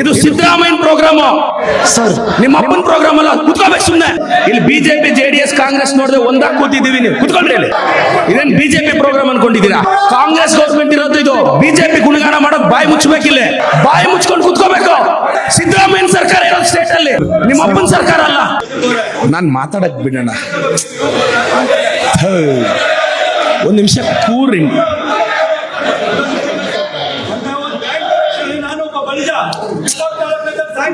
ಇದು Siddaramaiah program sir ನಿಮ್ಮ ಅಪ್ಪನ ಪ್ರೋಗ್ರಾಮ್ ಅಲ್ಲ. ಕುತ್ಕೋಬೇಕು ಸುಮ್ನೆ. ಇಲ್ಲಿ ಬಿಜೆಪಿ ಜೆಡಿಎಸ್ ಕಾಂಗ್ರೆಸ್ ನೋಡಿದ್ರೆ ಒಂದಾಗ ಕೂತಿದ್ದೀವಿ ನೀವು. ಕುತ್ಕೊಂಡ್ರಿ ಇಲ್ಲಿ. ಇದೇನ್ ಬಿಜೆಪಿ ಪ್ರೋಗ್ರಾಮ್ ಅನ್ಕೊಂಡಿದ್ದೀರಾ? ಕಾಂಗ್ರೆಸ್ ಗೌರ್ಮೆಂಟ್ ಇರೋದು ಇದು. ಬಿಜೆಪಿ ಗುಣಗಾನ ಮಾಡೋಕ್ ಬಾಯಿ ಮುಚ್ಚಬೇಕಿಲ್ಲ ಬಾಯಿ ಮುಚ್ಕೊಂಡು ಕುತ್ಕೋಬೇಕು. ಸಿದ್ದರಾಮಯ್ಯ ಸರ್ಕಾರ ಇರೋದು ಸ್ಟೇಟ್ ಅಲ್ಲಿ. ನಿಮ್ಮ ಅಪ್ಪನ ಸರ್ಕಾರ ಅಲ್ಲ. ನಾನು ಮಾತಾಡಕ್ ಬಿಡೋಣ. ಒಂದು ನಿಮಿಷ ಕೂರಿ ನಾನೊಬ್ಬ ಬಲಿಜ ಇಪ್ಪತ್ತಾರನೇ ಸಾಯಂಕಾಲ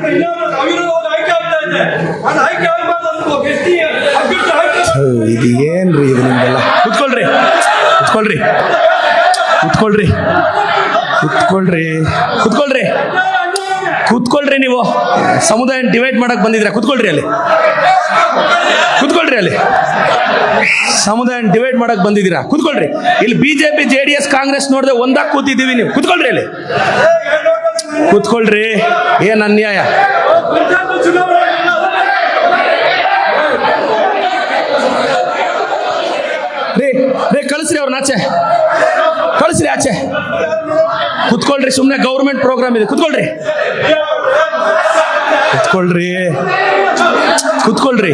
ಇನ್ನೊಂದು ಅವಿರೋಧ ಆಯ್ಕೆ ಆಗ್ತಾ ಇದೆ ನಾನು ಆಯ್ಕೆ ಆಗ್ಬಾರ್ದು ಅಂದ್ಕೋ ಗೆಸ್ಟಿ ಅಭ್ಯರ್ಥಿ ಆಯ್ಕೆ ಇದು ಏನ್ರಿ ಇದು ನಿಮ್ಗೆಲ್ಲ ಕುತ್ಕೊಳ್ರಿ ಕುತ್ಕೊಳ್ರಿ ಕುತ್ಕೊಳ್ರಿ ಕುತ್ಕೊಳ್ರಿ. ಕುತ್ಕೊಳ್ರಿ ಕುತ್ಕೊಳ್ರಿ ನೀವು. ಸಮುದಾಯ ಡಿವೈಡ್ ಮಾಡಕ್ ಬಂದಿದ್ರ ಕುತ್ಕೊಳ್ರಿ ಅಲ್ಲಿ. ಕುತ್ಕೊಳ್ರಿ ಅಲ್ಲಿ. ಸಮುದಾಯ ಡಿವೈಡ್ ಮಾಡಕ್ ಬಂದಿದ್ದೀರಾ? ಕುತ್ಕೊಳ್ರಿ. ಇಲ್ಲಿ BJP J D S Congress ನೋಡಿದ್ರೆ ಒಂದಾಗ ಕೂತಿದ್ದೀವಿ ನೀವು. ಕುತ್ಕೊಳ್ರಿ ಅಲ್ಲಿ. ಕುತ್ಕೊಳ್ರಿ, ಏನ್ ಅನ್ಯಾಯ? ರೀ ರೀ, ಕಳಿಸ್ರಿ ಅವ್ರನ್ನ ಆಚೆ. ಕಳಿಸ್ರಿ ಆಚೆ. ಕುತ್ಕೊಳ್ರಿ ಸುಮ್ಮನೆ ಗೌರ್ಮೆಂಟ್ ಪ್ರೋಗ್ರಾಮ್ ಇದೆ. ಕುತ್ಕೊಳ್ರಿ. ಕುತ್ಕೊಳ್ರಿ. ಕುತ್ಕೊಳ್ರಿ.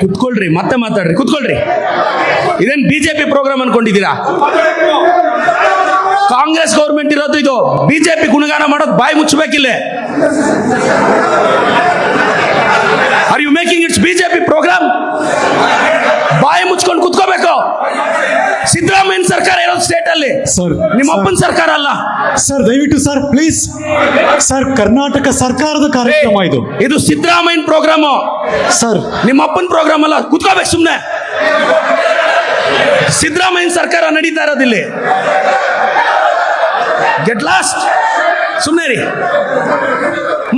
ಕುತ್ಕೊಳ್ರಿ, ಮತ್ತೆ ಮಾತಾಡ್ರಿ, ಕುತ್ಕೊಳ್ರಿ. ಇದೇನ್ ಬಿಜೆಪಿ ಪ್ರೋಗ್ರಾಮ್ ಅನ್ಕೊಂಡಿದ್ದೀರಾ? ಕಾಂಗ್ರೆಸ್ ಗೌರ್ಮೆಂಟ್ ಇರೋದು ಇದು. ಬಿಜೆಪಿ ಗುಣಗಾನ ಮಾಡೋದು ಬಾಯಿ ಮುಚ್ಚಬೇಕಿಲ್ಲ are you making it's BJP program ಬಾಯಿ ಮುಚ್ಕೊಂಡು ಕುತ್ಕೋಬೇಕು ಸಿದ್ದರಾಮಯ್ಯ ಇರೋದು ಸ್ಟೇಟ್ ಅಲ್ಲಿ. ಸರ್ ನಿಮ್ಮ ಅಪ್ಪನ ಸರ್ಕಾರ ಅಲ್ಲ. ಸರ್ ದಯವಿಟ್ಟು ಸರ್ ಪ್ಲೀಸ್ ಸರ್ ಕರ್ನಾಟಕ ಸರ್ಕಾರದ ಕಾರ್ಯಕ್ರಮ ಇದು. ಇದು ಸಿದ್ದರಾಮಯ್ಯ ಪ್ರೋಗ್ರಾಮ್ ಸರ್ ನಿಮ್ಮ ಅಪ್ಪನ ಪ್ರೋಗ್ರಾಮ್ ಅಲ್ಲ. ಕುತ್ಕೋಬೇಕು ಸುಮ್ಮನೆ ಸಿದ್ದರಾಮಯ್ಯ ಸರ್ಕಾರ ನಡೀತಾ ಇರೋದಿಲ್ಲಿ ಗೆಟ್ ಲಾಸ್ಟ್ ಸುಮ್ಮನೆ ರೀ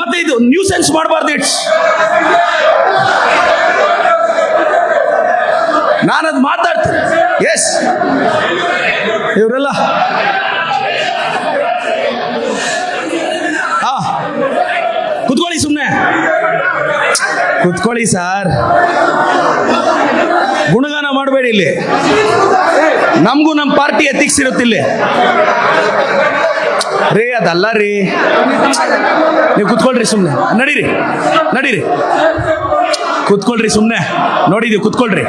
ಮತ್ತೆ ಇದು ನ್ಯೂ ಸೆನ್ಸ್ ಮಾಡಬಾರ್ದು ಇಟ್ಸ್. ನಾನದು ಮಾತಾಡ್ತೀನಿ. ಎಸ್ ಇವರೆಲ್ಲ? ಹಾ ಕುತ್ಕೊಳ್ಳಿ ಸುಮ್ಮನೆ ಕುತ್ಕೊಳ್ಳಿ ಸರ್. ಗುಣಗಾನ ಮಾಡಬೇಡಿ ಇಲ್ಲಿ. ನಮಗೂ ನಮ್ಮ ಪಾರ್ಟಿ ಎಥಿಕ್ಸ್ ಇರುತ್ತೆ ಇಲ್ಲಿ. ರೀ, ಅದಲ್ಲ ರೀ. ನೀವು ಕುತ್ಕೊಳ್ರಿ ಸುಮ್ಮನೆ ನಡೀರಿ ನಡೀರಿ. ಕುತ್ಕೊಳ್ರಿ ಸುಮ್ಮನೆ ನೋಡಿದೀವಿ, ಕುತ್ಕೊಳ್ರಿ.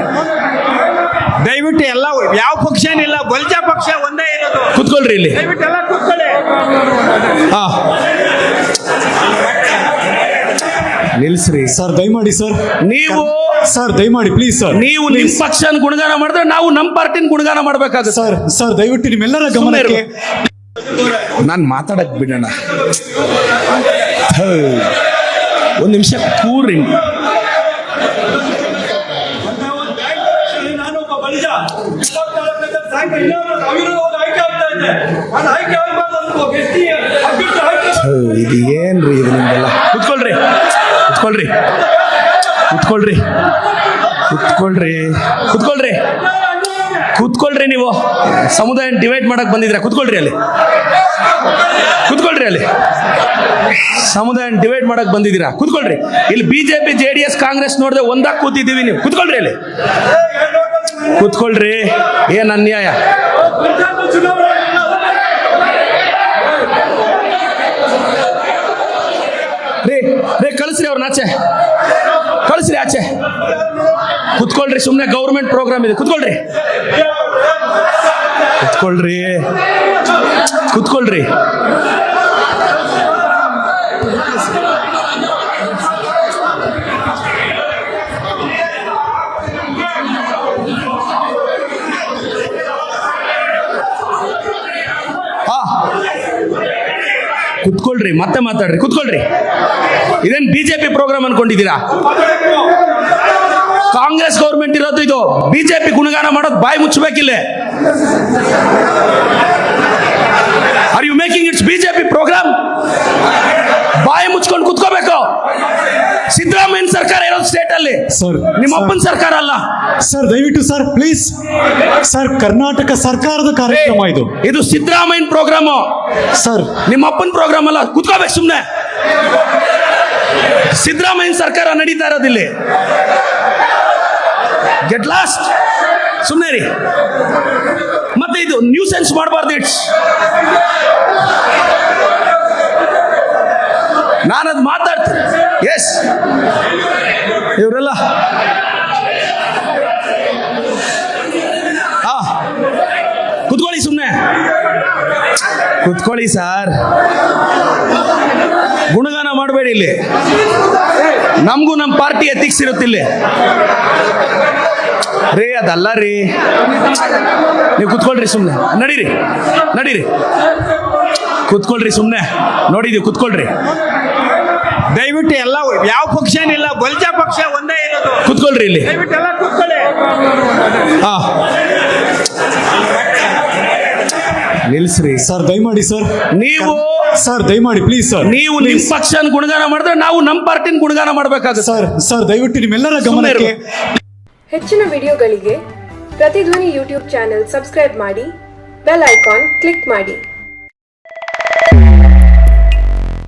ದಯವಿಟ್ಟು ಎಲ್ಲ ಯಾವ ಪಕ್ಷನಿಲ್ಲ ಬಲ್ಜ ಪಕ್ಷ ಒಂದೇ ಇರೋದು. ಕುತ್ಕೊಳ್ರಿ ಇಲ್ಲಿ. ದಯವಿಟ್ಟು ಎಲ್ಲ ಕೂತ್ಕೊಳ್ಳಿ. ಹಾ. ನಿಲ್ಸ್ರಿ. ಸರ್ ದಯಮಾಡಿ ಸರ್. ನೀವು ಸರ್ ದಯಮಾಡಿ ಪ್ಲೀಸ್ ಸರ್. ನೀವು ನಿಮ್ಮ ಪಕ್ಷನ ಗುಣಗಾನ ಮಾಡಿದ್ರೆ ನಾವು ನಮ್ಮ ಪಾರ್ಟಿನ ಗುಣಗಾನ ಮಾಡ್ಬೇಕಾಗುತ್ತೆ. ಸರ್ ಸರ್ ದಯವಿಟ್ಟು ನಿಮ್ಮೆಲ್ಲರ ಗಮನ ನಾನು ಮಾತಾಡಕ್ ಬಿಡೋಣ. ಒಂದು ನಿಮಿಷ ಕೂರಿ ನಾನೊಬ್ಬ ಬಲಿಜ ಇನ್ನೊಂದು ಆಯ್ಕೆ ಆಗ್ತಾ ಇದೆ. ನಾನು ಆಯ್ಕೆ ಆಗ್ಬಾರ್ದು ಅಭ್ಯರ್ಥಿ ಆಯ್ಕೆ ಇದು ಏನ್ರಿ ಇದು ನಿಮ್ಗೆಲ್ಲ ಕುತ್ಕೊಳ್ರಿ ಕುತ್ಕೊಳ್ರಿ ಕುತ್ಕೊಳ್ರಿ ಕುತ್ಕೊಳ್ರಿ. ಕುತ್ಕೊಳ್ರಿ ಕುತ್ಕೊಳ್ರಿ ನೀವು. ಸಮುದಾಯ ಡಿವೈಡ್ ಮಾಡಕ್ ಬಂದಿದ್ರ ಕುತ್ಕೊಳ್ರಿ ಅಲ್ಲಿ. ಕುತ್ಕೊಳ್ರಿ ಅಲ್ಲಿ. ಸಮುದಾಯ ಡಿವೈಡ್ ಮಾಡಕ್ ಬಂದಿದ್ದೀರಾ? ಕುತ್ಕೊಳ್ರಿ. ಇಲ್ಲಿ BJP J D S Congress ನೋಡಿದ್ರೆ ಒಂದಾಗ ಕೂತಿದ್ದೀವಿ ನೀವು. ಕುತ್ಕೊಳ್ರಿ ಅಲ್ಲಿ. ಕುತ್ಕೊಳ್ರಿ. ಏನ್ ಅನ್ಯಾಯ? ರೀ ಕಳಿಸ್ರಿ ಅವ್ರನ್ನ ಆಚೆ. ಕಳಿಸ್ರಿ ಆಚೆ. ಕುತ್ಕೊಳ್ರಿ ಸುಮ್ಮನೆ ಗೌರ್ಮೆಂಟ್ ಪ್ರೋಗ್ರಾಮ್ ಇದೆ. ಕುತ್ಕೊಳ್ರಿ. ಕುತ್ಕೊಳ್ರಿ. ಕುತ್ಕೊಳ್ರಿ. ಕುತ್ಕೊಳ್ರಿ, ಮತ್ತೆ ಮಾತಾಡ್ರಿ, ಕೂತ್ಕೊಳ್ರಿ. ಇದೇನ್ ಬಿಜೆಪಿ ಪ್ರೋಗ್ರಾಮ್ ಅನ್ಕೊಂಡಿದ್ದೀರಾ? ಕಾಂಗ್ರೆಸ್ ಗೌರ್ಮೆಂಟ್ ಇರೋದು ಇದು. ಬಿಜೆಪಿ ಗುಣಗಾನ ಮಾಡೋದು ಬಾಯಿ ಮುಚ್ಚಬೇಕಿಲ್ಲ are you making it's BJP program ಬಾಯಿ ಮುಚ್ಕೊಂಡು ಕುತ್ಕೋಬೇಕು ಸಿದ್ದರಾಮಯ್ಯ ಸರ್ಕಾರ ಇರೋದು ಸ್ಟೇಟ್ ಅಲ್ಲಿ ಸರ್, ನಿಮ್ಮ ಅಪ್ಪನ ಸರ್ಕಾರ ಅಲ್ಲ. ಸರ್ ದಯವಿಟ್ಟು ಸರ್ ಪ್ಲೀಸ್ ಸರ್ ಕರ್ನಾಟಕ ಸರ್ಕಾರದ ಕಾರ್ಯಕ್ರಮ ಇದು. ಇದು ಸಿದ್ದರಾಮಯ್ಯನ ಪ್ರೋಗ್ರಾಮು ಸರ್ ನಿಮ್ಮ ಅಪ್ಪನ ಪ್ರೋಗ್ರಾಮ್ ಅಲ್ಲ. ಕುತ್ಕೋಬೇಕು ಸುಮ್ಮನೆ ಸಿದ್ದರಾಮಯ್ಯನ ಸರ್ಕಾರ ನಡೀತಾ ಇರೋದಿಲ್ಲಿ ಗೆಟ್ ಲಾಸ್ಟ್ ಸುಮ್ಮನೆ ರೀ ಮತ್ತೆ ಇದು ನ್ಯೂ ಸೆನ್ಸ್ ಮಾಡಬಾರ್ದು ಇಟ್ಸ್. ನಾನದು ಮಾತಾಡ್ತೀನಿ. ಎಸ್ ಇವರೆಲ್ಲ? ಹಾ ಕುತ್ಕೊಳ್ಳಿ ಸುಮ್ಮನೆ ಕುತ್ಕೊಳ್ಳಿ ಸರ್. ಗುಣಗಾನ ಮಾಡಬೇಡಿ ಇಲ್ಲಿ. ನಮಗೂ ನಮ್ಮ ಪಾರ್ಟಿ ಎಥಿಕ್ಸ್ ಇರುತ್ತಿಲ್ಲಿ ರೇ, ಅದಲ್ಲ ರೀ. ನೀವು ಕುತ್ಕೊಳ್ರಿ ಸುಮ್ಮನೆ ನಡೀರಿ ನಡೀರಿ. ಕುತ್ಕೊಳ್ರಿ ಸುಮ್ಮನೆ ನೋಡಿದೀವಿ, ಕುತ್ಕೊಳ್ರಿ. ದಯವಿಟ್ಟು ಎಲ್ಲ ಯಾವ ಪಕ್ಷನಿಲ್ಲ ಬಲ್ಜ ಪಕ್ಷ ಒಂದೇ ಇರೋದು. ಕುತ್ಕೊಳ್ರಿ ಇಲ್ಲಿ. ದಯವಿಟ್ಟು ಎಲ್ಲ ಕೂತ್ಕೊಳ್ಳಿ. ಹಾ. ನಿಲ್ಸ್ರಿ. ಸರ್ ದಯಮಾಡಿ ಸರ್. ನೀವು ಸರ್ ದಯಮಾಡಿ ಪ್ಲೀಸ್ ಸರ್. ನೀವು ನಿಮ್ಮ ಪಕ್ಷನ ಗುಣಗಾನ ಮಾಡಿದ್ರೆ ನಾವು ನಮ್ಮ ಪಾರ್ಟಿನ ಗುಣಗಾನ ಮಾಡಬೇಕಾಗುತ್ತೆ. ಸರ್ ಸರ್ ದಯವಿಟ್ಟು ನಿಮ್ಮೆಲ್ಲರ. ಗಮನಕ್ಕೆ ಹೆಚ್ಚಿನ ವಿಡಿಯೋಗಳಿಗೆ ಪ್ರತಿಧ್ವನಿ ಯೂಟ್ಯೂಬ್ ಚಾನೆಲ್ ಸಬ್ಸ್ಕ್ರೈಬ್ ಮಾಡಿ ಬೆಲ್ ಐಕಾನ್ ಕ್ಲಿಕ್ ಮಾಡಿ.